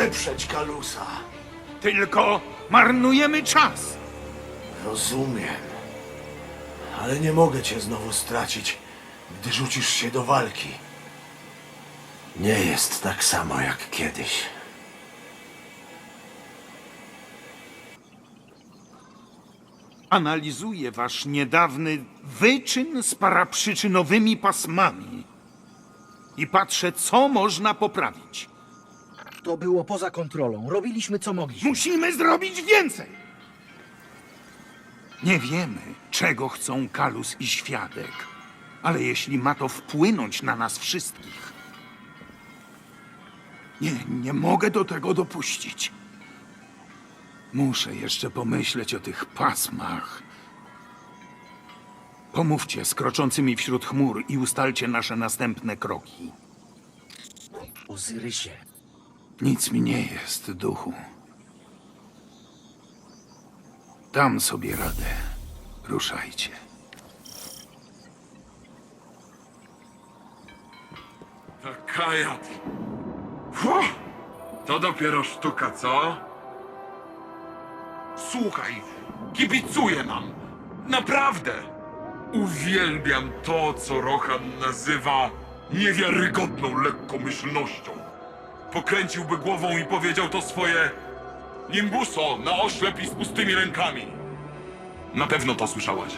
odeprzeć Kalusa. Tylko marnujemy czas. Rozumiem. Ale nie mogę cię znowu stracić, gdy rzucisz się do walki. Nie jest tak samo jak kiedyś. Analizuję wasz niedawny wyczyn z paraprzyczynowymi pasmami. I patrzę, co można poprawić. To było poza kontrolą. Robiliśmy co mogliśmy. Musimy zrobić więcej! Nie wiemy, czego chcą Kalus i Świadek, ale jeśli ma to wpłynąć na nas wszystkich... Nie, nie mogę do tego dopuścić. Muszę jeszcze pomyśleć o tych pasmach. Pomówcie z kroczącymi wśród chmur i ustalcie nasze następne kroki. Ozyrysie, Nic mi nie jest, duchu. Dam sobie radę. Ruszajcie. Kajat. Fuh, to dopiero sztuka, co? Słuchaj, kibicuję nam. Naprawdę. Uwielbiam to, co Rohan nazywa niewiarygodną lekkomyślnością. Pokręciłby głową i powiedział to swoje Nimbuso na oślep i z pustymi rękami. Na pewno to słyszałaś.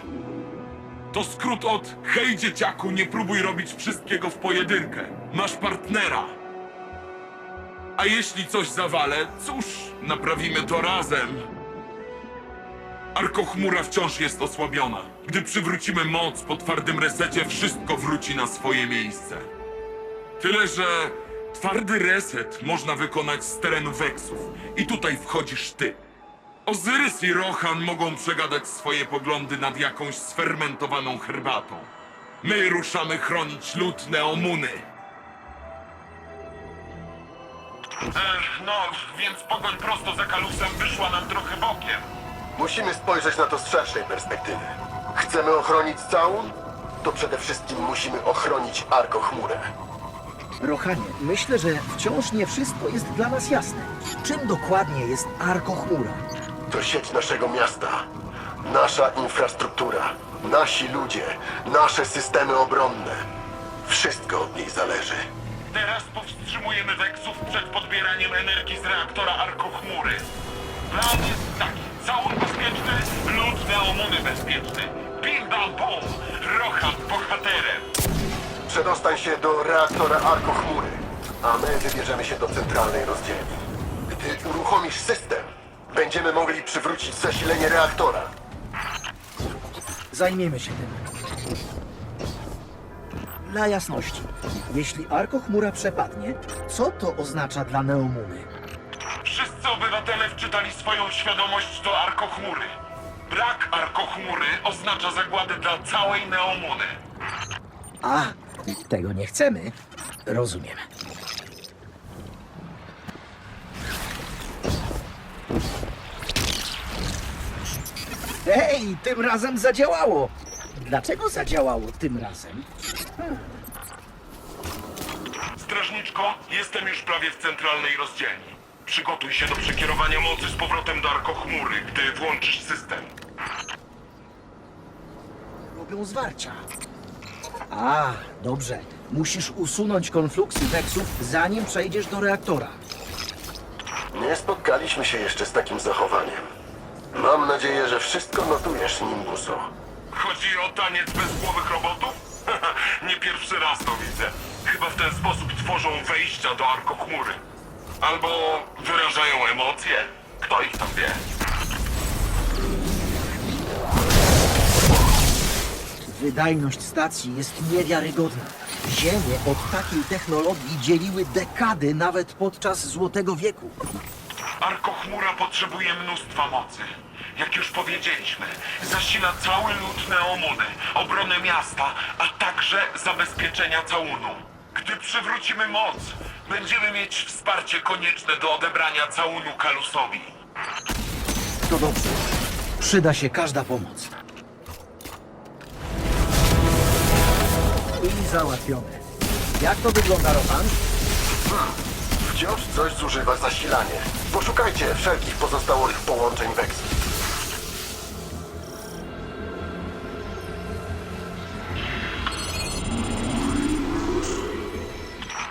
To skrót od Hej dzieciaku, nie próbuj robić wszystkiego w pojedynkę. Masz partnera. A jeśli coś zawalę, cóż, naprawimy to razem. Arkochmura wciąż jest osłabiona. Gdy przywrócimy moc po twardym resecie, wszystko wróci na swoje miejsce. Tyle, że twardy reset można wykonać z terenu Weksów. I tutaj wchodzisz ty. Ozyrys i Rohan mogą przegadać swoje poglądy nad jakąś sfermentowaną herbatą. My ruszamy chronić lud Neomuny. no, więc pogoń prosto za Kalusem wyszła nam trochę bokiem. Musimy spojrzeć na to z szerszej perspektywy. Chcemy ochronić całun? To przede wszystkim musimy ochronić Arkochmurę. Rohanie, myślę, że wciąż nie wszystko jest dla nas jasne. Czym dokładnie jest Arkochmura? To sieć naszego miasta, nasza infrastruktura, nasi ludzie, nasze systemy obronne. Wszystko od niej zależy. Teraz powstrzymujemy Weksów przed podbieraniem energii z reaktora Arkochmury. Plan jest taki. Całun bezpieczny, lud Neomuny bezpieczny. Bim bam bum! Rohan bohaterem! Przedostań się do reaktora Arkochmury, a my wybierzemy się do centralnej rozdzielni. Gdy uruchomisz system, będziemy mogli przywrócić zasilenie reaktora. Zajmiemy się tym. Dla jasności, jeśli Arkochmura przepadnie, co to oznacza dla Neomuny? Wszyscy obywatele wczytali swoją świadomość do Arkochmury. Brak Arkochmury oznacza zagładę dla całej Neomuny. A, tego nie chcemy. Rozumiem. Hej, tym razem zadziałało! Dlaczego zadziałało tym razem? Strażniczko, jestem już prawie w centralnej rozdzielni. Przygotuj się do przekierowania mocy z powrotem do Arkochmury, gdy włączysz system. Robią zwarcia. A, dobrze. Musisz usunąć konfluksy weksów, zanim przejdziesz do reaktora. Nie spotkaliśmy się jeszcze z takim zachowaniem. Mam nadzieję, że wszystko notujesz, Nimbuso. Chodzi o taniec bezgłowych robotów? Nie pierwszy raz to widzę. Chyba w ten sposób tworzą wejścia do Arkochmury. Albo wyrażają emocje. Kto ich tam wie? Wydajność stacji jest niewiarygodna. Ziemię od takiej technologii dzieliły dekady nawet podczas Złotego Wieku. Arkochmura potrzebuje mnóstwa mocy. Jak już powiedzieliśmy, zasila cały lud Neomuny, obronę miasta, a także zabezpieczenia całunu. Gdy przywrócimy moc, będziemy mieć wsparcie konieczne do odebrania całunu Kalusowi. To dobrze. Przyda się każda pomoc. Załatwione. Jak to wygląda, Roman? Wciąż coś zużywa zasilanie. Poszukajcie wszelkich pozostałych połączeń weksli.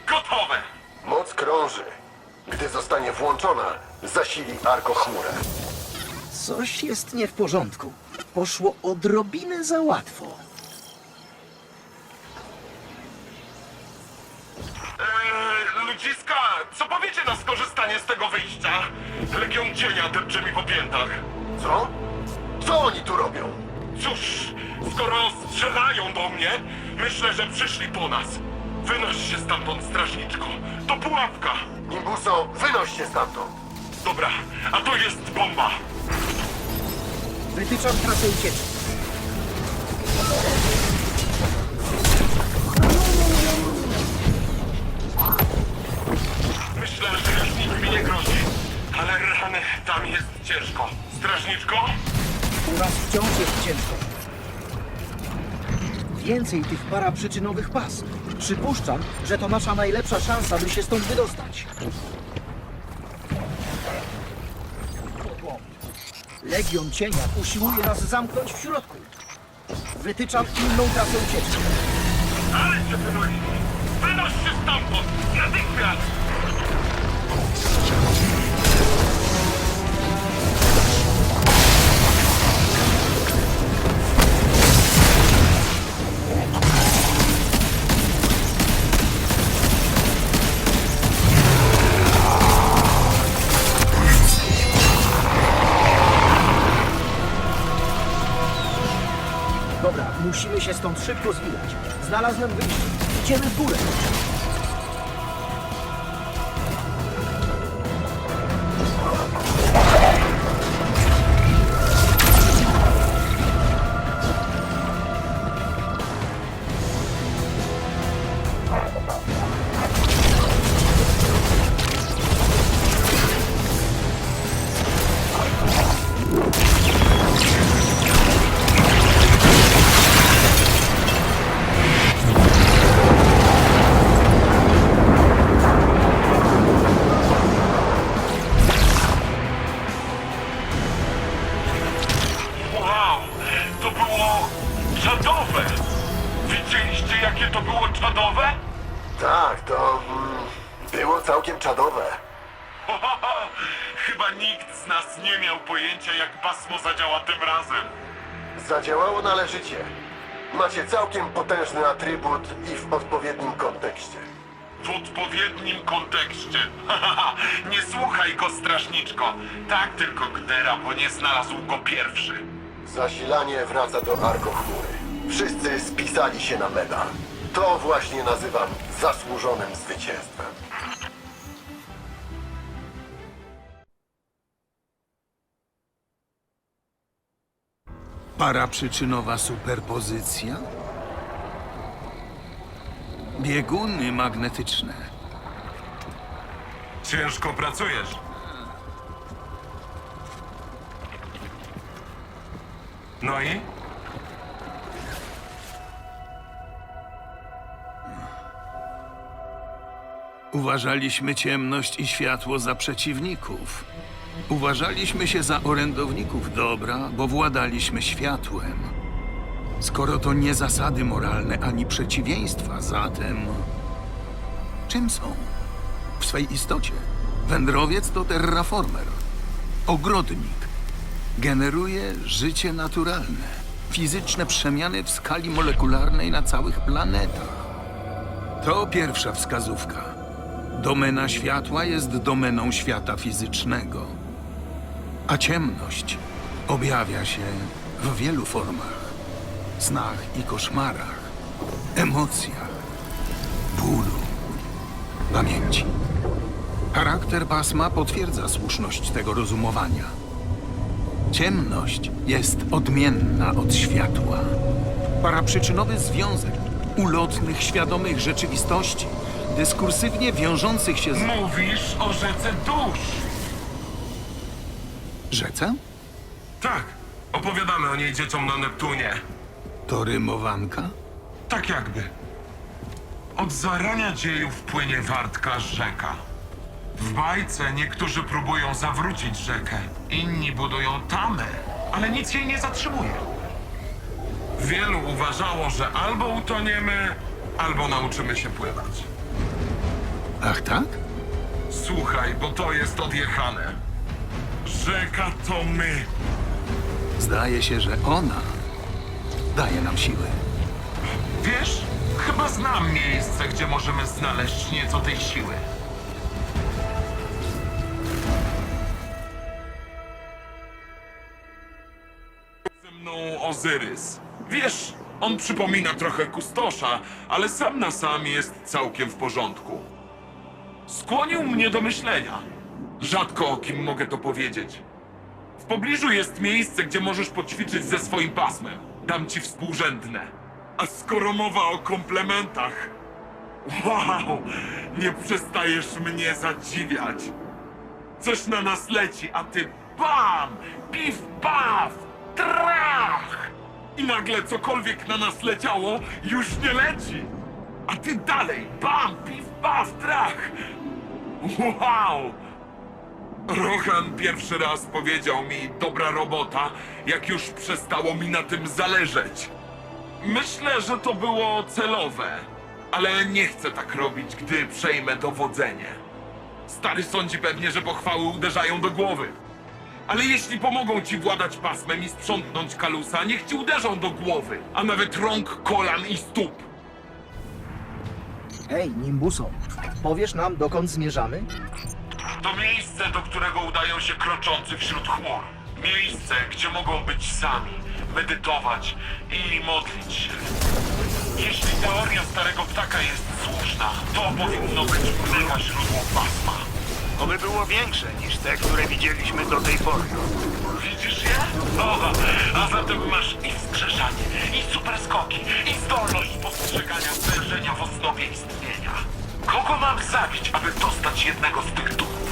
Gotowe! Moc krąży. Gdy zostanie włączona, zasili arkochmurę. Coś jest nie w porządku. Poszło odrobinę za łatwo. Ludziska, co powiecie na skorzystanie z tego wyjścia? Legion cienia depcze mi po piętach. Co? Co oni tu robią? Cóż, skoro strzelają do mnie, myślę, że przyszli po nas. Wynoś się stamtąd, strażniczko. To pułapka. Nimbuso, wynoś się stamtąd. Dobra, a to jest bomba. Wytyczam trasę ucieczki. Rany, tam jest ciężko. Strażniczko? U nas wciąż jest ciężko. Więcej tych paraprzyczynowych pas. Przypuszczam, że to nasza najlepsza szansa, by się stąd wydostać. Legion Cienia usiłuje nas zamknąć w środku. Wytyczam inną trasę ucieczki. Ale się wynosi! Wynoś się stamtąd! Natychmiast! Musimy się stąd szybko zwijać. Znalazłem wyjście. Idziemy w górę. Nie słuchaj go, strażniczko. Tak tylko gdera, bo nie znalazł go pierwszy. Zasilanie wraca do arkochmury. Wszyscy spisali się na medal. To właśnie nazywam zasłużonym zwycięstwem. Paraprzyczynowa superpozycja? Bieguny magnetyczne. Ciężko pracujesz. No i? Uważaliśmy ciemność i światło za przeciwników. Uważaliśmy się za orędowników dobra, bo władaliśmy światłem. Skoro to nie zasady moralne ani przeciwieństwa, zatem czym są? W swej istocie wędrowiec to terraformer, ogrodnik. Generuje życie naturalne, fizyczne przemiany w skali molekularnej na całych planetach. To pierwsza wskazówka. Domena światła jest domeną świata fizycznego, a ciemność objawia się w wielu formach snach i koszmarach, emocjach, bólu, pamięci. Charakter pasma potwierdza słuszność tego rozumowania. Ciemność jest odmienna od światła. Paraprzyczynowy związek ulotnych, świadomych rzeczywistości, dyskursywnie wiążących się z Mówisz o rzece dusz. rzece? Tak, opowiadamy o niej dzieciom na Neptunie. To rymowanka? Tak jakby. Od zarania dziejów płynie wartka rzeka. W bajce niektórzy próbują zawrócić rzekę, inni budują tamę, ale nic jej nie zatrzymuje. Wielu uważało, że albo utoniemy, albo nauczymy się pływać. Ach tak? Słuchaj, bo to jest odjechane. Rzeka to my. Zdaje się, że ona daje nam siły. Wiesz, chyba znam miejsce, gdzie możemy znaleźć nieco tej siły. Ozyrys. Wiesz, on przypomina trochę kustosza, ale sam na sam jest całkiem w porządku. Skłonił mnie do myślenia. Rzadko o kim mogę to powiedzieć. W pobliżu jest miejsce, gdzie możesz poćwiczyć ze swoim pasmem. Dam ci współrzędne. A skoro mowa o komplementach... Wow! Nie przestajesz mnie zadziwiać. Coś na nas leci, a ty BAM! Pif, paf! Trach! I nagle cokolwiek na nas leciało, już nie leci. A ty dalej, bam, pif, paf, trach! Wow! Rohan pierwszy raz powiedział mi dobra robota, jak już przestało mi na tym zależeć. Myślę, że to było celowe, ale nie chcę tak robić, gdy przejmę dowodzenie. Stary sądzi pewnie, że pochwały uderzają do głowy. Ale jeśli pomogą ci władać pasmem i sprzątnąć kalusa, niech ci uderzą do głowy, a nawet rąk, kolan i stóp. Hej, Nimbuso, powiesz nam, dokąd zmierzamy? To miejsce, do którego udają się kroczący wśród chmur. Miejsce, gdzie mogą być sami, medytować i modlić się. Jeśli teoria starego ptaka jest słuszna, to powinno być mega źródło pasma. Oby było większe niż te, które widzieliśmy do tej pory. Widzisz je? O, a zatem masz i wskrzeszanie, i super skoki, i zdolność postrzegania stężenia w osnowie istnienia. Kogo mam zabić, aby dostać jednego z tych duchów?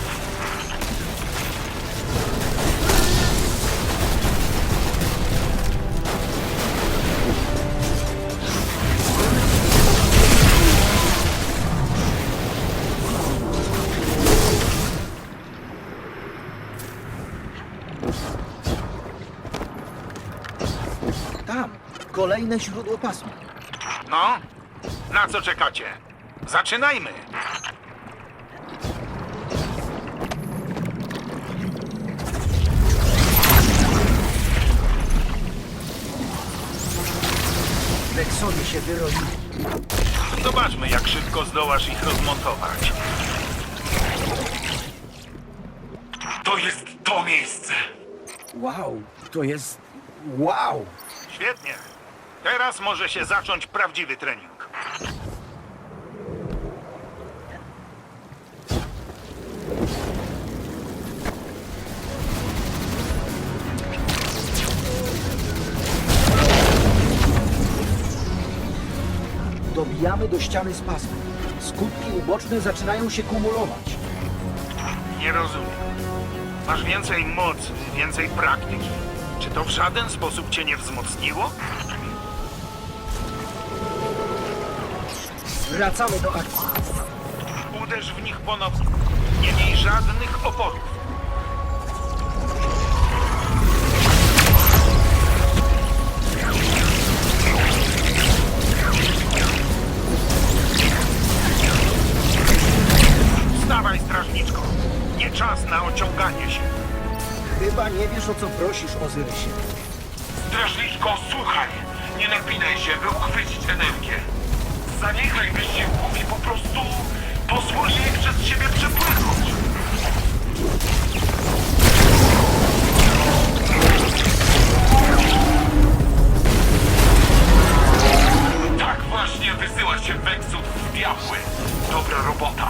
Kolejne źródło pasma. No, na co czekacie? Zaczynajmy! Leksonie się wyroili. Zobaczmy, jak szybko zdołasz ich rozmontować. To jest to miejsce. Wow, to jest... Wow! Świetnie. Teraz może się zacząć prawdziwy trening. Dobijamy do ściany z pasmem. Skutki uboczne zaczynają się kumulować. Nie rozumiem. Masz więcej mocy, więcej praktyki. Czy to w żaden sposób cię nie wzmocniło? Wracamy do akcji. Uderz w nich ponownie. Nie miej żadnych oporów. Wstawaj, strażniczko. Nie czas na ociąganie się. Chyba nie wiesz, o co prosisz, Ozyrysie. Strażniczko, słuchaj! Nie napinaj się, by uchwycić energię. Zaniechaj wysiłków i po prostu pozwól jej przez siebie przepłynąć. Tak właśnie wysyła się Weksut w diabły. Dobra robota.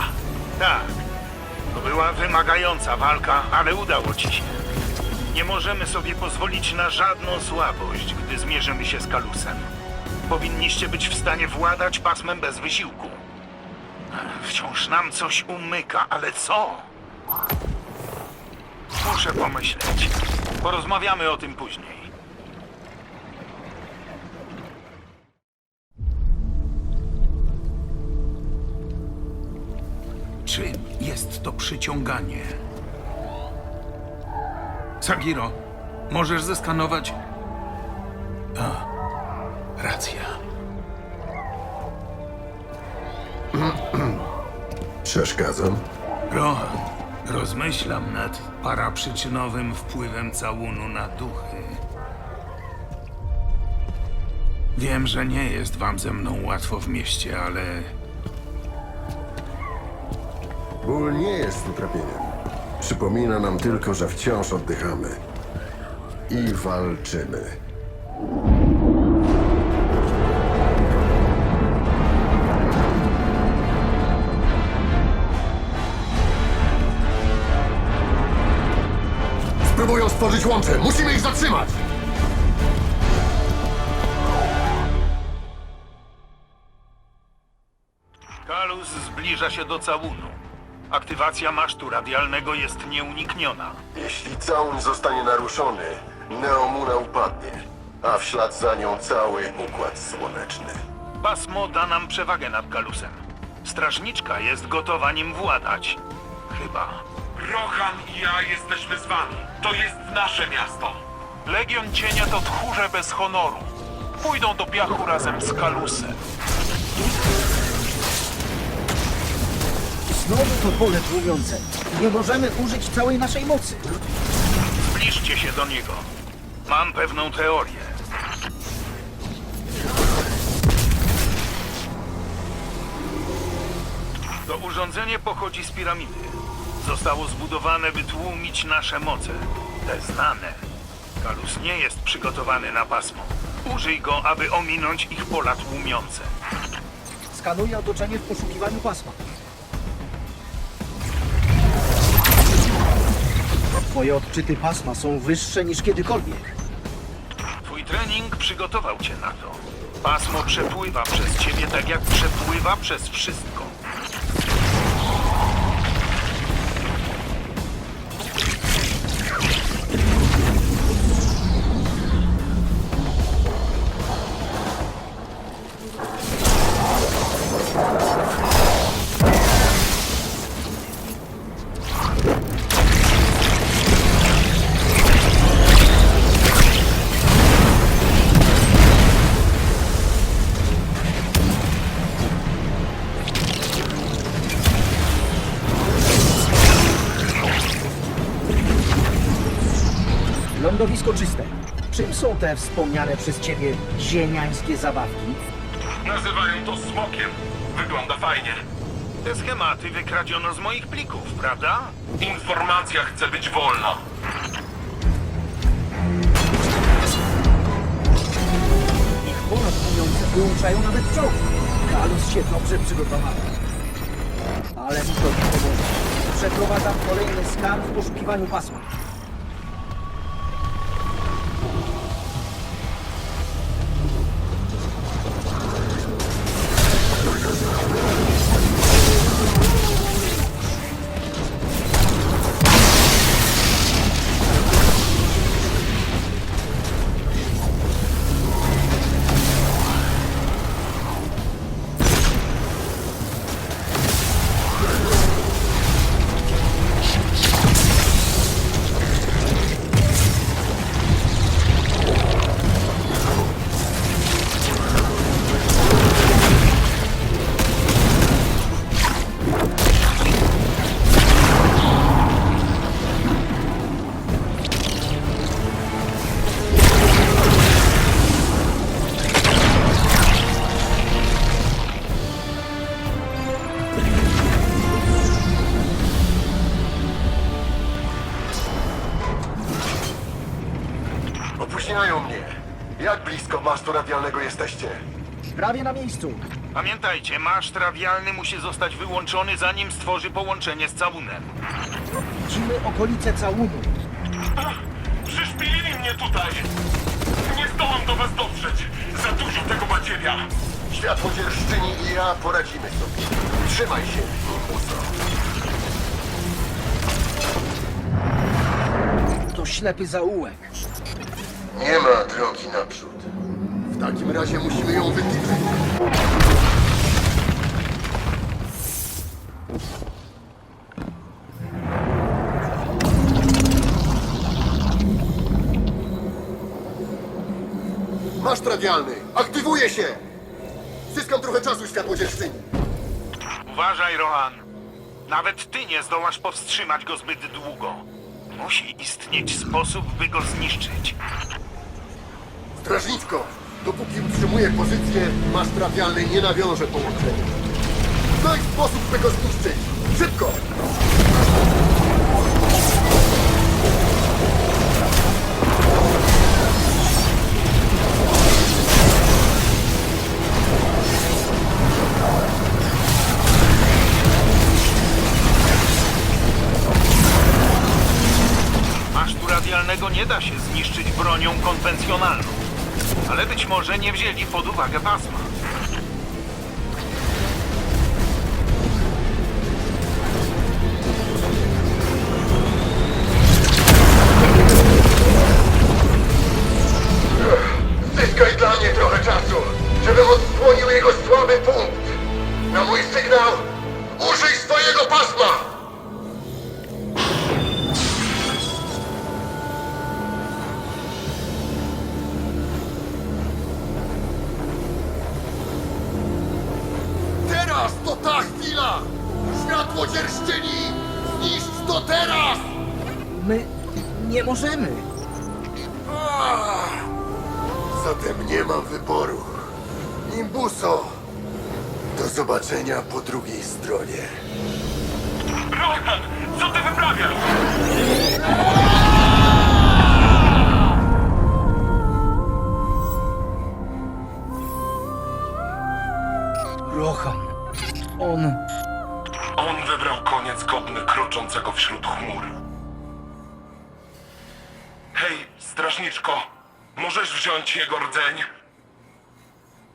Tak. To była wymagająca walka, ale udało ci się. Nie możemy sobie pozwolić na żadną słabość, gdy zmierzymy się z Kalusem. Powinniście być w stanie władać pasmem bez wysiłku. Wciąż nam coś umyka, ale co? Muszę pomyśleć. Porozmawiamy o tym później. Czym jest to przyciąganie. Sagiro, możesz zeskanować. A, racja. Przeszkadzam? Rohan, rozmyślam nad paraprzyczynowym wpływem całunu na duchy. Wiem, że nie jest wam ze mną łatwo w mieście, ale Ból nie jest utrapieniem. Przypomina nam tylko, że wciąż oddychamy. I walczymy. Stworzyć łącze! Musimy ich zatrzymać! Kalus zbliża się do całunu. Aktywacja masztu radialnego jest nieunikniona. Jeśli całun zostanie naruszony, Neomuna upadnie, a w ślad za nią cały Układ Słoneczny. Pasmo da nam przewagę nad Kalusem. Strażniczka jest gotowa nim władać. Chyba. Rohan i ja jesteśmy z wami. To jest nasze miasto. Legion Cienia to tchórze bez honoru. Pójdą do piachu razem z Kalusem. Znowu to pole tłumiące. Nie możemy użyć całej naszej mocy. Zbliżcie się do niego. Mam pewną teorię. To urządzenie pochodzi z piramidy. Zostało zbudowane, by tłumić nasze moce. Te znane. Kalus nie jest przygotowany na pasmo. Użyj go, aby ominąć ich pola tłumiące. Skanuję otoczenie w poszukiwaniu pasma. Twoje odczyty pasma są wyższe niż kiedykolwiek. Twój trening przygotował cię na to. Pasmo przepływa przez ciebie tak jak przepływa przez wszystko. Czyste. Czym są te wspomniane przez ciebie ziemiańskie zabawki? Nazywają to smokiem. Wygląda fajnie. Te schematy wykradziono z moich plików, prawda? Informacja chce być wolna. Ich pola tłumiące wyłączają nawet czołgi. Kalus się dobrze przygotował. Ale mi to nie pomoże. Przeprowadzam kolejny skan w poszukiwaniu pasma. Radialnego jesteście? Prawie na miejscu. Pamiętajcie, maszt radialny musi zostać wyłączony, zanim stworzy połączenie z całunem. Widzimy okolice całunu. Przyszpilili mnie tutaj. Nie zdołam do was dotrzeć. Za dużo tego badzieria. Światłodzierżczyni i ja poradzimy sobie. Trzymaj się, Nimbuso. To ślepy zaułek. Nie ma drogi naprzód. W takim razie musimy ją wytyczyć. Masz radialny! Aktywuje się! Zyskam trochę czasu, światło dziewczyni. Uważaj, Rohan. Nawet ty nie zdołasz powstrzymać go zbyt długo. Musi istnieć sposób, by go zniszczyć. Strażnicko, dopóki utrzymuję pozycję, masz trafialny nie nawiąże połączenia. Znajdź sposób, by go zniszczyć! Szybko! Być może nie wzięli pod uwagę pasma. To ta chwila! Światło dzierżczyni! Zniszcz to teraz! My nie możemy. Ah! Zatem nie mam wyboru. Nimbuso! Do zobaczenia po drugiej stronie. Rohan, co ty wyprawiasz? On. On wybrał koniec godny kroczącego wśród chmur. Hej, strażniczko, możesz wziąć jego rdzeń?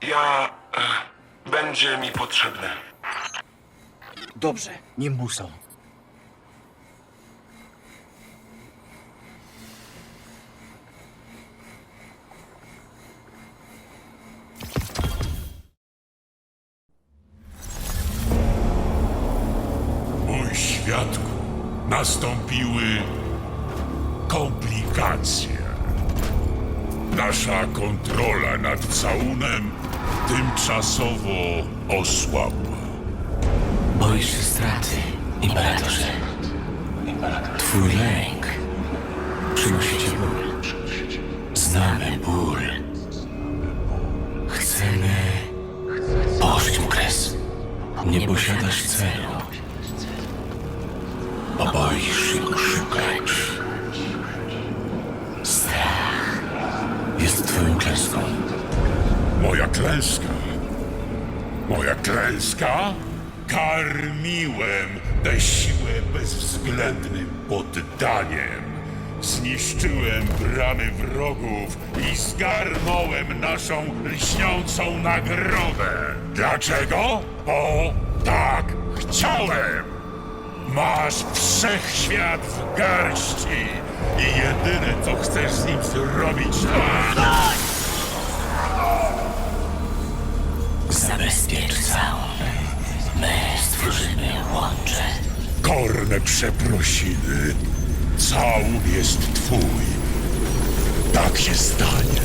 Ja... E, będzie mi potrzebny. Dobrze, Nimbuso. Mój nastąpiły komplikacje. Nasza kontrola nad całunem tymczasowo osłabła. Boisz się straty, imperatorze. Twój lęk przynosi ci ból. Znamy ból. Chcemy położyć mu kres. Nie posiadasz celu. Go szukać. Strach jest twoją klęską. Moja klęska. Moja klęska? Karmiłem tę siłę bezwzględnym poddaniem. Zniszczyłem bramy wrogów i zgarnąłem naszą lśniącą nagrodę. Dlaczego? Bo tak chciałem. Masz wszechświat w garści i jedyne co chcesz z nim zrobić to... Zabezpiecz całą. My stworzymy łącze. Korne przeprosiny. Całun jest twój. Tak się stanie.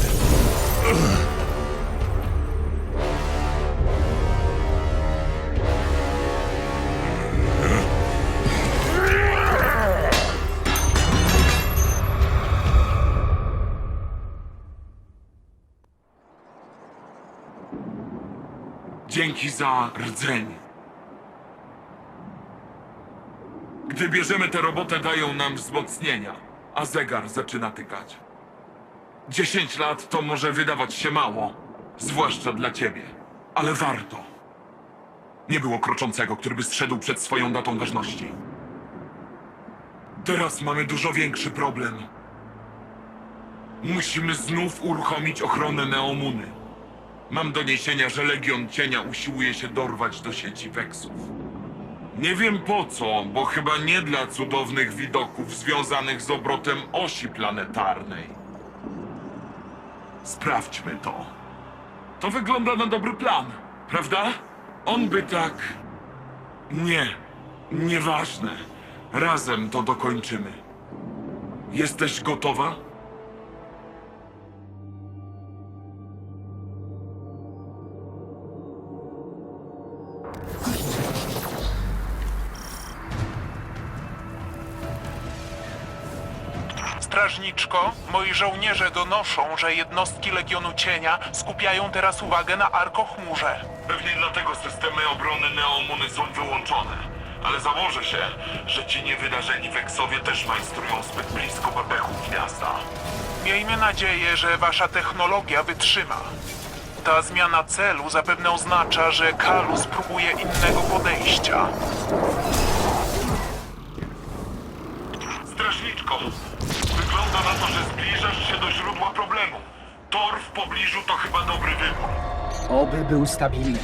Dzięki za rdzeń. Gdy bierzemy tę robotę, dają nam wzmocnienia, a zegar zaczyna tykać. Dziesięć lat to może wydawać się mało, zwłaszcza dla ciebie, ale warto. Nie było kroczącego, który by zszedł przed swoją datą ważności. Teraz mamy dużo większy problem. Musimy znów uruchomić ochronę Neomuny. Mam doniesienia, że Legion Cienia usiłuje się dorwać do sieci Weksów. Nie wiem po co, bo chyba nie dla cudownych widoków związanych z obrotem osi planetarnej. Sprawdźmy to. To wygląda na dobry plan, prawda? On by tak... Nie, nieważne. Razem to dokończymy. Jesteś gotowa? Strażniczko, moi żołnierze donoszą, że jednostki Legionu Cienia skupiają teraz uwagę na Arkochmurze. Pewnie dlatego systemy obrony Neomuny są wyłączone. Ale założę się, że ci niewydarzeni Weksowie też majstrują zbyt blisko bebechów miasta. Miejmy nadzieję, że wasza technologia wytrzyma. Ta zmiana celu zapewne oznacza, że Kalus próbuje innego podejścia. Strażniczko, na to, że zbliżasz się do źródła problemu. Tor w pobliżu to chyba dobry wybór. Oby był stabilny.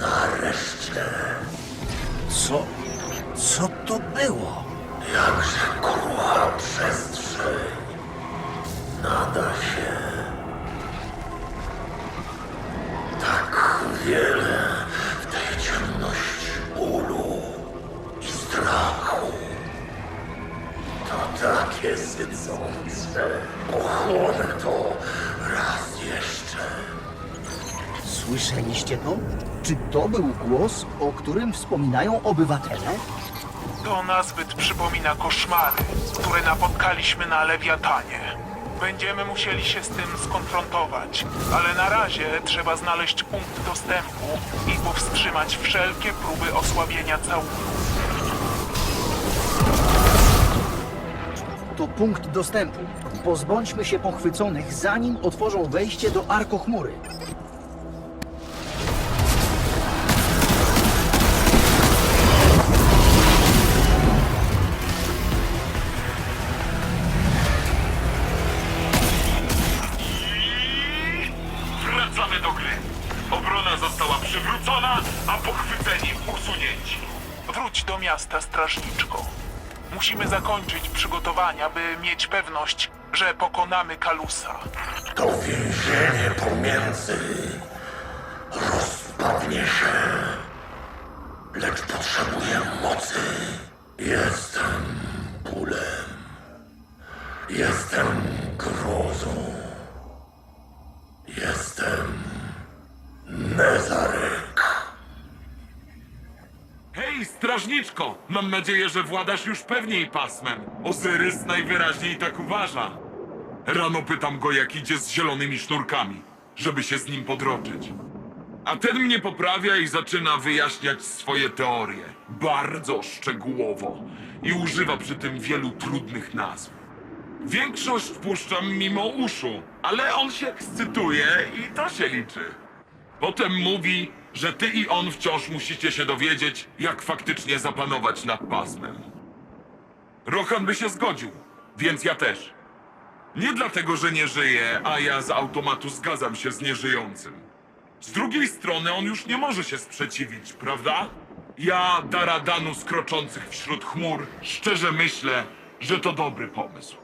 Nareszcie. Co? Co to było? Jakże krucha przestrzeń. Nada się. Pochłonę to raz jeszcze. Słyszeliście to? Czy to był głos, o którym wspominają obywatele? To nazbyt przypomina koszmary, które napotkaliśmy na Lewiatanie. Będziemy musieli się z tym skonfrontować, ale na razie trzeba znaleźć punkt dostępu i powstrzymać wszelkie próby osłabienia całunku. To punkt dostępu. Pozbądźmy się pochwyconych, zanim otworzą wejście do Arkochmury. Musimy zakończyć przygotowania, by mieć pewność, że pokonamy Kalusa. To więzienie pomiędzy rozpadnie się, lecz potrzebuję mocy. Jestem bólem. Jestem grozą. Jestem Nezarek. Hej, strażniczko! Mam nadzieję, że władasz już pewniej pasmem. Ozyrys najwyraźniej tak uważa. Rano pytam go, jak idzie z zielonymi sznurkami, żeby się z nim podroczyć. A ten mnie poprawia i zaczyna wyjaśniać swoje teorie. Bardzo szczegółowo. I używa przy tym wielu trudnych nazw. Większość puszczam mimo uszu, ale on się ekscytuje i to się liczy. Potem mówi, że ty i on wciąż musicie się dowiedzieć, jak faktycznie zapanować nad pasmem. Rohan by się zgodził, więc ja też. Nie dlatego, że nie żyje, a ja z automatu zgadzam się z nieżyjącym. Z drugiej strony on już nie może się sprzeciwić, prawda? Ja, Daradanu skroczących wśród chmur, szczerze myślę, że to dobry pomysł.